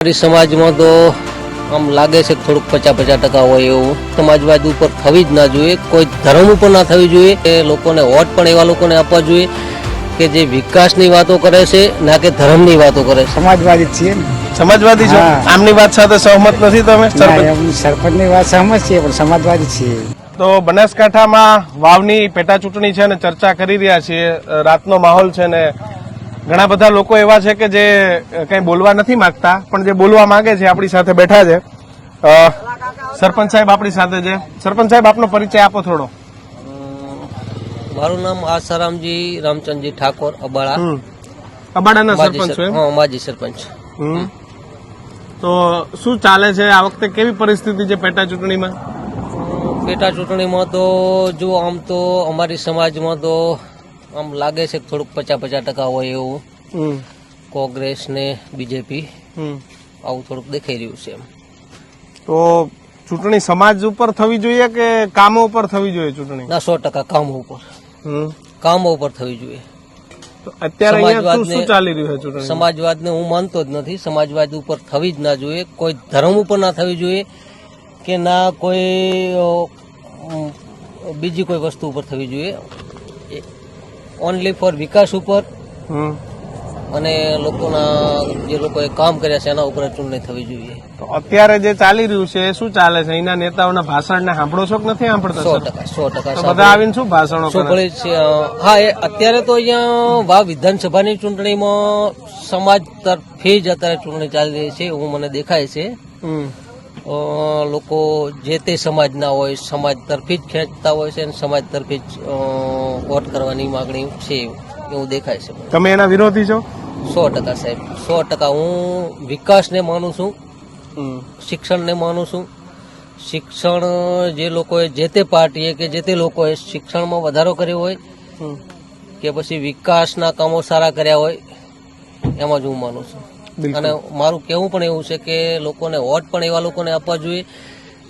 સમાજમાં તો આમ લાગે છે થોડુંક પચાસ પચાસ ટકા હોય એવું. સમાજવાદ ઉપર થવી જ ના જોઈએ કોઈ ધર્મ ઉપર ના થવી જોઈએ. એ લોકોને વોટ પણ એવા લોકોને આપવા જોઈએ કે જે વિકાસની વાતો કરે છે ના કે ધર્મની વાતો કરે છે. સમાજવાદી છીએ સમાજવાદી છો. આમની વાત સાથે સહમત નથી તમે સરપંચની વાત સહમત છીએ પણ સમાજવાદી છીએ. તો બનાસકાંઠામાં વાવની પેટા ચૂંટણી છે અને ચર્ચા કરી રહ્યા છીએ. રાતનો માહોલ છે ને ઘણા બધા લોકો એવા છે કે જે કંઈ બોલવા નથી માંગતા પણ જે બોલવા માંગે છે આપણી સાથે બેઠા છે. સરપંચ સાહેબ આપણી સાથે છે. સરપંચ સાહેબ આપનો પરિચય આપો થોડો. મારું નામ આસારામજી રામચંદજી ઠાકોર અબાળા. અબાડાના સરપંચ છો માજી સરપંચ. તો શું ચાલે છે આ વખતે? કેવી પરિસ્થિતિ છે પેટા ચૂંટણીમાં? પેટા ચૂંટણીમાં તો જો આમ તો અમારી સમાજમાં તો આમ લાગે છે થોડુંક પચાસ પચાસ ટકા હોય એવું. કોંગ્રેસ ને બીજેપી. આવું થોડુંક દેખાઈ રહ્યું છે એમ. તો ચૂંટણી સમાજ ઉપર થવી જોઈએ કે કામો ઉપર થવી જોઈએ ચૂંટણી? ના સો ટકા કામો ઉપર. કામો ઉપર થવી જોઈએ. અત્યારે ચૂંટણી સમાજવાદને હું માનતો જ નથી. સમાજવાદ ઉપર થવી જ ના જોઈએ. કોઈ ધર્મ ઉપર ના થવી જોઈએ કે ના કોઈ બીજી કોઈ વસ્તુ ઉપર થવી જોઈએ. ઓનલી ફોર વિકાસ ઉપર. હમ. અને લોકોના જે લોકોએ કામ કર્યા છે એના ઉપર ચૂંટણી થવી જોઈએ. તો અત્યારે જે ચાલી રહ્યું છે એ શું ચાલે છે? અહીંના નેતાઓના ભાષણને સાંભળો છો કે નથી સાંભળતા સો ટકા સો ટકા બધા આવીને શું ભાષણો સાંભળે છે હા એ અત્યારે તો અહીંયા વાવ વિધાનસભાની ચૂંટણીમાં સમાજ તરફી જ અત્યારે ચૂંટણી ચાલી રહી છે એવું મને દેખાય છે. હમ. લોકો જે તે સમાજના હોય સમાજ તરફી જ ખેંચતા હોય છે અને સમાજ તરફી જ વોટ કરવાની માગણી છે એવું દેખાય છે. તમે એના વિરોધી છો? સો ટકા સાહેબ સો ટકા. હું વિકાસને માનું છું શિક્ષણને માનું છું. શિક્ષણ જે લોકોએ જે તે પાર્ટીએ કે જે તે લોકોએ શિક્ષણમાં વધારો કર્યો હોય કે પછી વિકાસના કામો સારા કર્યા હોય એમાં જ હું માનું છું. અને મારું કહેવું પણ એવું છે કે લોકોને વોટ પણ એવા લોકોને આપવા જોઈએ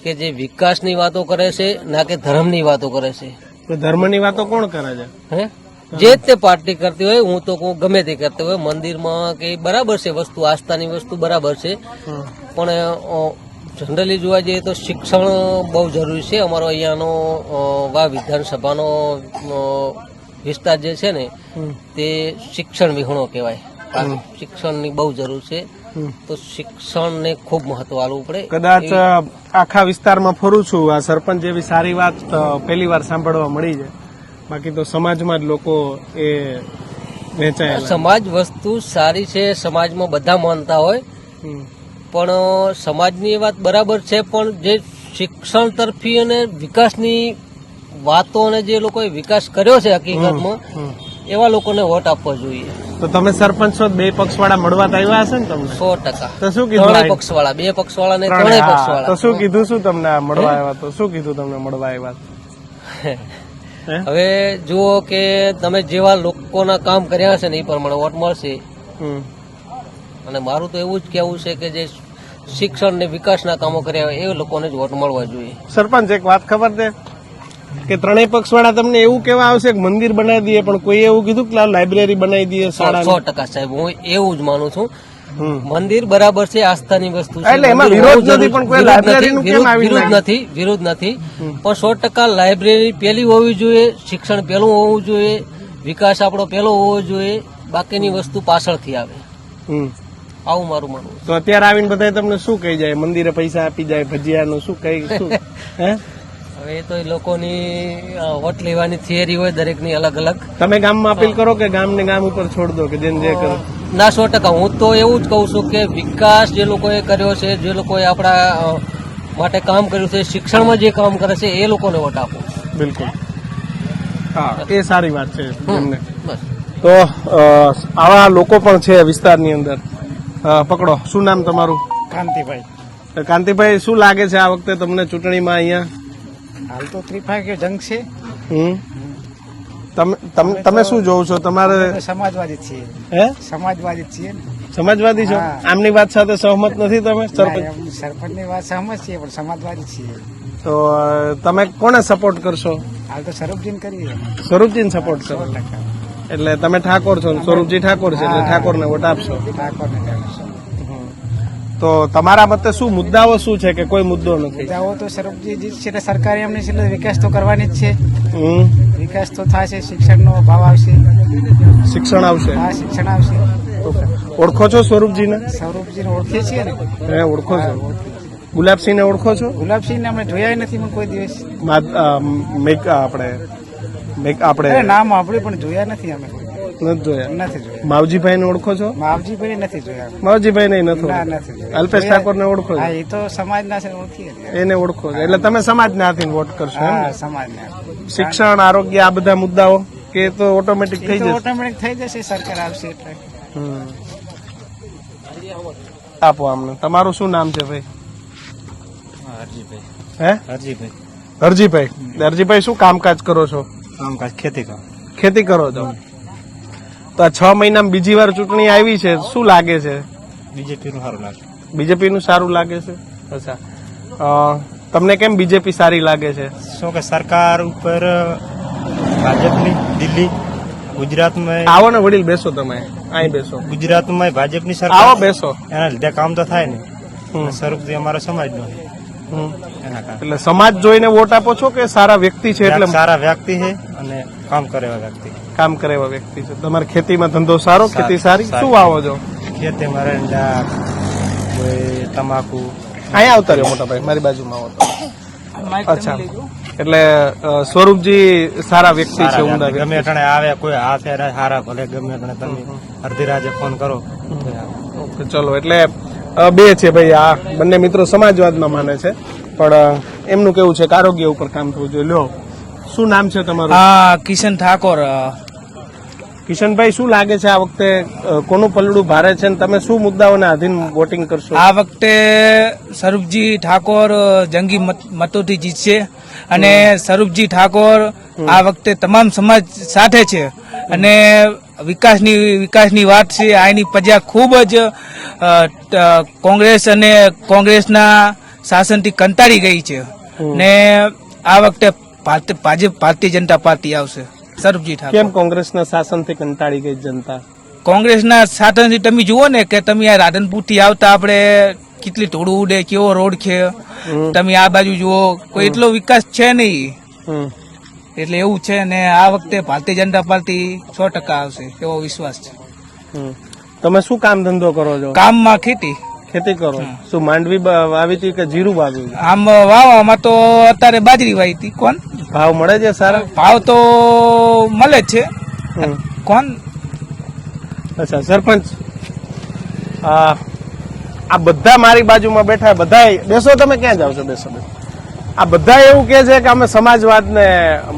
કે જે વિકાસની વાતો કરે છે ના કે ધર્મની વાતો કરે છે. ધર્મની વાતો કોણ કરે છે? હે? જે તે પાર્ટી કરતી હોય હું તો કહું ગમે તે કરતી હોય મંદિરમાં કે બરાબર છે વસ્તુ આસ્થાની વસ્તુ બરાબર છે. પણ જનરલી જોવા જઈએ તો શિક્ષણ બહુ જરૂરી છે. અમારો અહીંયાનો વા વિધાનસભાનો વિસ્તાર જે છે ને તે શિક્ષણ વિહોણો કહેવાય. શિક્ષણની બહુ જરૂર છે. તો શિક્ષણને ખૂબ મહત્વ આપવું પડે. કદાચ આખા વિસ્તારમાં ફરું છું. આ સરપંચ જેવી સારી વાત પહેલી વાર સાંભળવા મળી છે. બાકી તો સમાજમાં જ લોકો એ વેચાય સમાજ વસ્તુ સારી છે સમાજમાં બધા માનતા હોય. પણ સમાજની એ વાત બરાબર છે પણ જે શિક્ષણ તરફી અને વિકાસની વાતો અને જે લોકોએ વિકાસ કર્યો છે હકીકતમાં એવા લોકોને વોટ આપવો જોઈએ. તો તમે સરપંચ છો બે પક્ષ વાળા મળવા આવ્યા હશે ને તમને? સો ટકા. તો શું કીધું ત્રણેય આ- પક્ષ વાળા બે પક્ષ વાળા ને ત્રણે, ત્રણેય હા. તો શું કીધું શું તમને મળવા આવ્યા? તો શું કીધું તમને મળવા આવ્યા? હવે જુઓ કે તમે જેવા લોકોના કામ કર્યા હશે ને એ પ્રમાણે વોટ મળશે. અને મારું તો એવું જ કેવું છે કે જે શિક્ષણ ને વિકાસના કામો કર્યા હોય એ લોકોને જ વોટ મળવા જોઈએ. સરપંચ એક વાત ખબર છે? કે ત્રણેય પક્ષ વાળા તમને એવું કેવા આવશે કે મંદિર બનાવી દઈએ પણ કોઈ એવું કીધું કે લાઇબ્રેરી બનાવી દઈએ સો શાળા સો ટકા સાહેબ હું એવું જ માનું છું. મંદિર બરાબર છે આસ્થાની વસ્તુ એટલે એમાં વિરોધ નથી, પણ કોઈ વિરોધ લાઇબ્રેરીનું નથી, કેમ આવી વિરોધ નથી વિરોધ નથી. પણ સો ટકા લાઇબ્રેરી પેલી હોવી જોઈએ શિક્ષણ પેલું હોવું જોઈએ વિકાસ આપણો પેલો હોવો જોઈએ બાકીની વસ્તુ પાછળથી આવે. આવું મારું માનવું તો અત્યારે આવીને બધા તમને શું કહી જાય? મંદિરે પૈસા આપી જાય ભજીયાનું શું કહી શું? હે? હવે એ તો એ લોકોની વોટ લેવાની થિયરી હોય દરેકની અલગ અલગ. તમે ગામમાં અપીલ કરો કે ગામને ગામ ઉપર છોડ દો કે જેમ જે કરો? ના સો ટકા. હું તો એવું જ કહું છું કે વિકાસ જે લોકોએ કર્યો છે જે લોકોએ આપણા માટે કામ કર્યું છે શિક્ષણમાં જે કામ કરે છે એ લોકોને વોટ આપો. બિલકુલ. હા એ સારી વાત છે એમને. તો આવા લોકો પણ છે વિસ્તારની અંદર. પકડો. શું નામ તમારું? કાંતિભાઈ. કાંતિભાઈ શું લાગે છે આ વખતે તમને ચૂંટણીમાં અહીંયા? હાલ તો ત્રિપાંખીય જંગ છે? તમે તમે- શું જોવ છો? તમારે સમાજવાદી છીએ. હે? સમાજવાદી છીએ. સમાજવાદી છો? આમની વાત સાથે સહમત નથી તમે સરપંચ? સરપંચની વાત સહમત છીએ પણ સમાજવાદી છીએ. તો તમે કોને સપોર્ટ કરશો? હાલ તો સ્વરૂપજીન કરીએ. સ્વરૂપજીન સપોર્ટ કરો. એટલે તમે ઠાકોર છો સ્વરૂપજી ઠાકોર છે એટલે. ઠાકોરને વોટ આપશો? ઠાકોરને હમ. તો તમારા મતે શું મુદ્દાઓ શું છે કે કોઈ મુદ્દો નથી? મુદ્દાઓ તો સરબજી એટલે સરકારે એમની છે વિકાસ તો કરવાની જ છે. વિકાસ તો થશે શિક્ષણનો ભાવ આવશે. શિક્ષણ આવશે? હા શિક્ષણ આવશે. ઓળખો છો સ્વરૂપજીને? સ્વરૂપજીને ઓળખીએ છીએ ને? ઓળખો છો? ગુલાબસિંહને ઓળખો છો? ગુલાબસિંહને અમે જોયા નથી પણ કોઈ દિવસ. મેક આપણે મેક આપણે નામ આપણે પણ જોયા નથી અમે. નથી જોયા. નથી જોયા. માવજીભાઈને ઓળખો છો? માવજીભાઈ નથી જોયા. માવજીભાઈ નહીં નથી ના. નથી જોયા. ઓળખો છો? હા એ તો સમાજના છે ઓળખી ને. એને ઓળખો છો. એટલે તમે સમાજને હાથીને વોટ કરશો સમાજ સમાજના. શિક્ષણ આરોગ્ય આ બધા મુદ્દાઓ કે તો ઓટોમેટિક થઈ જશે? ઓટોમેટિક થઈ જશે સરકાર આવશે એટલે. આપો આમને. તમારું શું નામ છે ભાઈ? હે? હરજીભાઈ. હરજીભાઈ. હરજીભાઈ શું કામકાજ કરો છો? કામકાજ ખેતી કરો ખેતી કરો છો? તો આ છ મહિનામાં બીજી વાર ચૂંટણી આવી છે. શું લાગે છે? બીજેપી નું સારું લાગે. બીજેપી નું સારું લાગે છે? અચ્છા. અ, તમને કેમ બીજેપી સારી લાગે છે? શું કે સરકાર ઉપર ભાજપની દિલ્હી ગુજરાતમાં આવો ને વડીલ બેસો તમે. અહીં બેસો. ગુજરાતમાં ભાજપની આવો સરકાર બેસો. એના લીધે કામ તો થાય ને સ્વરૂપ અમારા સમાજનો એટલે સમાજ જોઈને વોટ આપો છો કે સારા વ્યક્તિ છે એટલે સારા વ્યક્તિ છે અને કામ કરે એવા વ્યક્તિ. કામ કરે એવા વ્યક્તિ છે? તમારે ખેતીમાં ધંધો સારો ખેતી સારી. શું વાવો છો? ખેતી મારે કોઈ તમાકુ. અહીંયા આવતા રહ્યો મોટા ભાઈ મારી બાજુમાં આવતો અચ્છા. એટલે સ્વરૂપજી સારા વ્યક્તિ છે ઉમદા ગમે અટાણે આવે કોઈ હાથે સારા હારા ભલે ગમે અટાણે તમે અડધી ફોન કરો. ઓકે, ચલો એટલે બે છે ભાઈ આ બંને મિત્રો સમાજવાદમાં માને છે. પણ એમનું કેવું છે કે આરોગ્ય ઉપર કામ થવું જોઈએ. લ્યો શું નામ છે તમારું? હા કિશન ઠાકોર કિશનભાઈ શું લાગે છે આ વખતે કોનું પલડું ભારે છે તમે શું મુદ્દાઓને આધીન વોટિંગ કરશો? આ વખતે સ્વરૂપજી ઠાકોર જંગી મત- મતોથી જીતશે. અને સ્વરૂપજી ઠાકોર આ વખતે તમામ સમાજ સાથે છે. અને વિકાસની વિકાસની વાત છે. આની પ્રજા ખૂબ જ કોંગ્રેસ અને કોંગ્રેસના શાસનથી કંટાળી ગઈ છે. ને આ વખતે ભાજપ ભારતીય જનતા પાર્ટી આવશે. સરબજી ઠાકોર. કેમ કોંગ્રેસના શાસનથી કંટાળી ગઈ જનતા? કોંગ્રેસના શાસનથી તમે જુઓ ને કે તમે આ રાધનપુરથી આવતા આપણે કેટલી ટોળું ઉડે કેવો રોડ છે. તમે આ બાજુ જુઓ કોઈ એટલો વિકાસ છે નહીં. એટલે એવું છે ને આ વખતે ભારતીય જનતા પાર્ટી સો ટકા આવશે એવો વિશ્વાસ છે. તમે શું કામ ધંધો કરો છો? કામમાં ખેતી. ખેતી કરો શું માંડવી વાવી હતી કે જીરું વાવ્યું આમ વાવામાં તો અત્યારે બાજરી વાવી હતી. કોણ? ભાવ મળે છે સારા? ભાવ તો મળે જ છે. કોણ? અચ્છા સરપંચ. આ આ બધા મારી બાજુમાં બેઠા બધા બેસો તમે ક્યાં જાવ છો? બેસો બેસો. આ બધા એવું કે છે કે અમે સમાજવાદને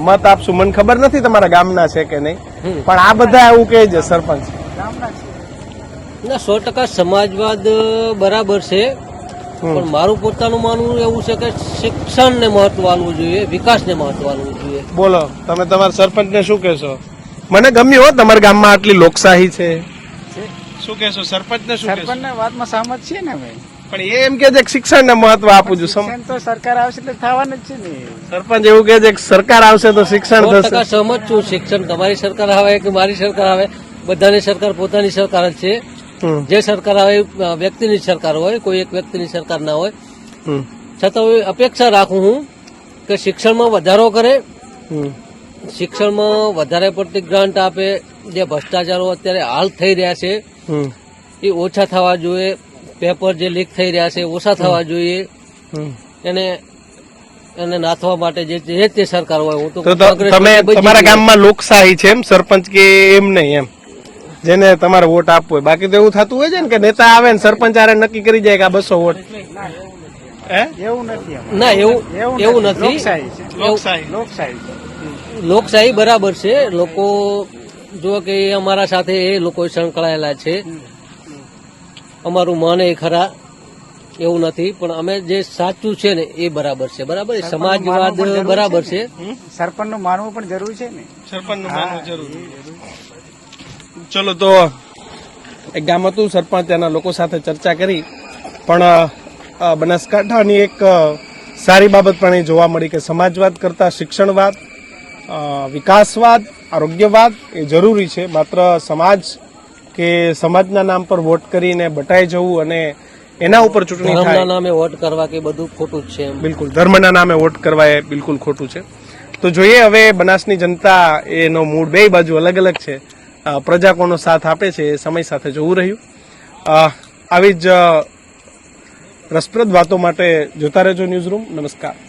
મત આપશું. મને ખબર નથી તમારા ગામના છે કે નહીં પણ આ બધા એવું કહે છે સરપંચ. ના સો ટકા સમાજવાદ બરાબર છે. પણ મારું પોતાનું માનવું એવું છે કે શિક્ષણને મહત્વ આપવું જોઈએ વિકાસને મહત્વ આપવું જોઈએ. બોલો તમે તમારા સરપંચને શું કહેશો? મને ગમ્યું હો તમારા ગામમાં આટલી લોકશાહી છે. શું કહેશો સરપંચને શું કહેશો? સરપંચના વાતમાં સહમત છીએ ને ભાઈ પણ એ એમ કે છે શિક્ષણ ને મહત્વ આપું છું સમજ શિક્ષણ તો સરકાર આવશે એટલે થવાનું જ છે ને. સરપંચ એવું કે છે કે સરકાર આવશે તો શિક્ષણ થશે. સહમત છું શિક્ષણ તમારી સરકાર આવે કે મારી સરકાર આવે બધાની સરકાર પોતાની સરકાર જ છે. હમ, જે સરકાર આવે એ વ્યક્તિની સરકાર હોય કોઈ એક વ્યક્તિની સરકાર ના હોય. હમ, છતાં હું અપેક્ષા રાખું હું કે શિક્ષણમાં વધારો કરે. હમ. શિક્ષણમાં વધારે પડતી ગ્રાન્ટ આપે. જે ભ્રષ્ટાચારો અત્યારે હાલ થઈ રહ્યા છે હમ, એ ઓછા થવા જોઈએ. પેપર જે લીક થઈ રહ્યા છે ઓછા થવા જોઈએ. હમ. એને એને નાથવા માટે જે જે તે સરકાર હોય. હું તો તમે તમારા ગામમાં લોકશાહી છે એમ સરપંચ કે એમ નહીં એમ? જેને તમારે વોટ આપવો હોય. બાકી તો એવું થતું હોય છે ને કે નેતા આવે ને સરપંચ આરે નક્કી કરી જાય કે આ બસો વોટ. હે? એવું નથી ના એવું એવું નથી. લોકશાહી લોકશાહી. લોકશાહી બરાબર છે. લોકો જો કે અમારા સાથે એ લોકો સંકળાયેલા છે. અમારું માને એ ખરા એવું નથી પણ અમે જે સાચું છે ને એ બરાબર છે. બરાબર સમાજવાદ બરાબર છે સરપંચનું માનવું પણ જરૂરી છે ને? સરપંચ માનવું જરૂરી ચલો તો એક ગામ હતું સરપંચ તેના લોકો સાથે ચર્ચા કરી પણ બનાસકાંઠાની એક સારી બાબત પણ એ જોવા મળી કે સમાજવાદ કરતા શિક્ષણવાદ વિકાસવાદ આરોગ્યવાદ એ જરૂરી છે. માત્ર સમાજ કે સમાજના નામ પર વોટ કરીને બટાઈ જવું અને એના ઉપર ચૂંટણી ધર્મના નામે વોટ કરવા કે બધું ખોટું છે બિલકુલ. ધર્મના નામે વોટ કરવા એ બિલકુલ ખોટું છે. તો જોઈએ હવે બનાસની જનતા એનો મૂડ બે બાજુ અલગ અલગ છે. પ્રજા કોનો સાથ આપે છે એ સમય સાથે જોવું રહ્યું. આવી જ રસપ્રદ વાતો માટે જોતા રહેજો ન્યૂઝ રૂમ. નમસ્કાર.